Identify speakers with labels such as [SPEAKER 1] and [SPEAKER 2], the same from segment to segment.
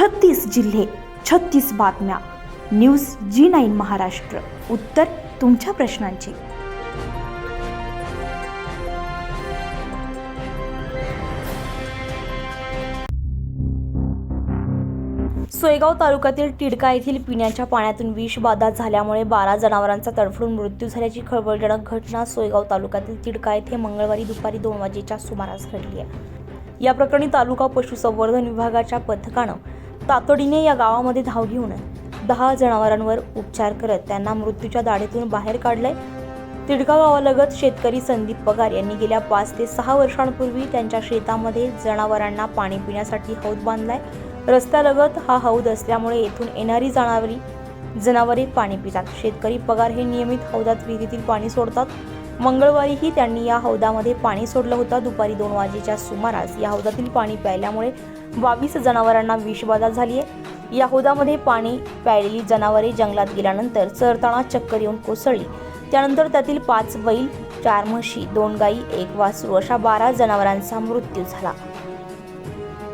[SPEAKER 1] छत्तीस जिल्हे छत्तीस बातम्या. News G nine Maharashtra. उत्तर तुमच्या प्रश्नांची. सोयगाव तालुक्यातील टिडका येथील पिण्याच्या पाण्यातून विषबाधा झाल्यामुळे बारा जनावरांचा तडफडून मृत्यू झाल्याची खळबळजनक घटना सोयगाव तालुक्यातील तिडका येथे मंगळवारी दुपारी दोन वाजेच्या सुमारास घडली आहे. या प्रकरणी तालुका पशुसंवर्धन विभागाच्या पथकानं तातडीने या गावामध्ये धाव घेऊन दहा जनावरांवर उपचार करत त्यांना मृत्यूच्या दाढेतून बाहेर काढलंय. तिडका गावालगत शेतकरी संदीप पगार यांनी गेल्या पाच ते सहा वर्षांपूर्वी त्यांच्या शेतामध्ये जनावरांना पाणी पिण्यासाठी हौद बांधलाय. रस्त्यालगत हा हौद असल्यामुळे येथून येणारी जाणारी जनावरे पाणी पितात. शेतकरी पगार हे नियमित हौदात विहिरीतील पाणी सोडतात. मंगळवारीही त्यांनी या हौदामध्ये पाणी सोडलं होतं. दुपारी दोन वाजेच्या सुमारास या हौदातील पाणी प्यायल्यामुळे बावीस जनावरांना विषबाधा झाली आहे. या हौदामध्ये पाणी प्यायलेली जनावरे जंगलात गेल्यानंतर चरताना चक्कर येऊन कोसळली. त्यानंतर त्यातील पाच बैल चार म्हशी दोन गायी एक वासरू अशा बारा जनावरांचा मृत्यू झाला.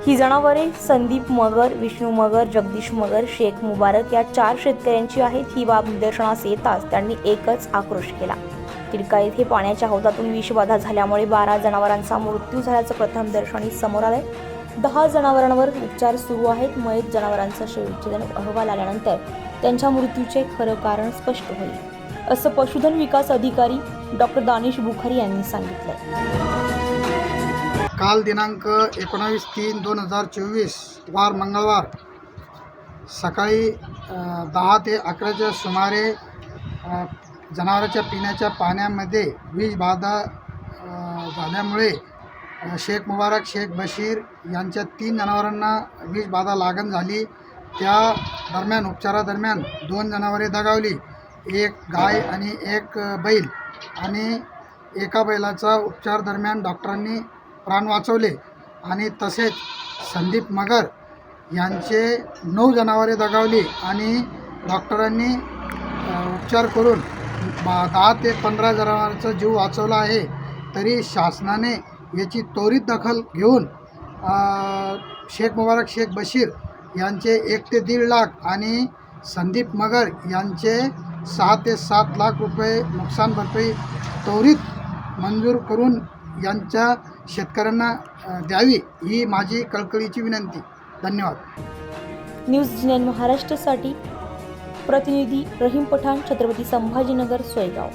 [SPEAKER 1] ही जनावरे संदीप मगर विष्णू मगर जगदीश मगर शेख मुबारक या चार शेतकऱ्यांची आहेत. ही बाब निदर्शनास येताच त्यांनी एकच आक्रोश केला. तिडका येथे पाण्याच्या हौदातून विषबाधा झाल्यामुळे बारा जनावरांचा मृत्यू झाल्याचं प्रथमदर्शनी समोर आलंय. दहा जनावरांवर उपचार सुरू आहेत. मयत जनावरांचा शेवटचे अहवाल आल्यानंतर त्यांच्या मृत्यूचे खरं कारण स्पष्ट होईल. असं पशुधन विकास अधिकारी डॉक्टर दानिश बुखारी यांनी सांगितलं
[SPEAKER 2] काल दिनांक एकोणावीस तीन दोन हजार चोवीस वार मंगळवार सकाळी दहा ते अकराच्या सुमारे जनावरांच्या पिण्याच्या पाण्यामध्ये वीजबाधा झाल्यामुळे शेख मुबारक शेख बशीर यांच्या तीन जनावरांना वीजबाधा लागण झाली. त्या दरम्यान उपचारादरम्यान दोन जनावरे दगावली. एक गाय आणि एक बैल आणि एका बैलाचा उपचार दरम्यान डॉक्टरांनी प्राण वाचवले आणि तसेच संदीप मगर यांचे नऊ जनावरे दगावली आणि डॉक्टरांनी उपचार करून दहा ते पंधरा जनावरांचा जीव वाचवला आहे तरी शासनाने याची त्वरित दखल घेऊन शेख मुबारक शेख बशीर यांचे एक ते दीड लाख आणि संदीप मगर यांचे सहा ते सात लाख रुपये नुकसान भरपाई त्वरित मंजूर करून यांच्या शेतकऱ्यांना द्यावी ही माझी कळकळीची विनंती. धन्यवाद.
[SPEAKER 1] न्यूज महाराष्ट्रासाठी प्रतिनिधी रहीम पठाण छत्रपती संभाजीनगर सोयगाव.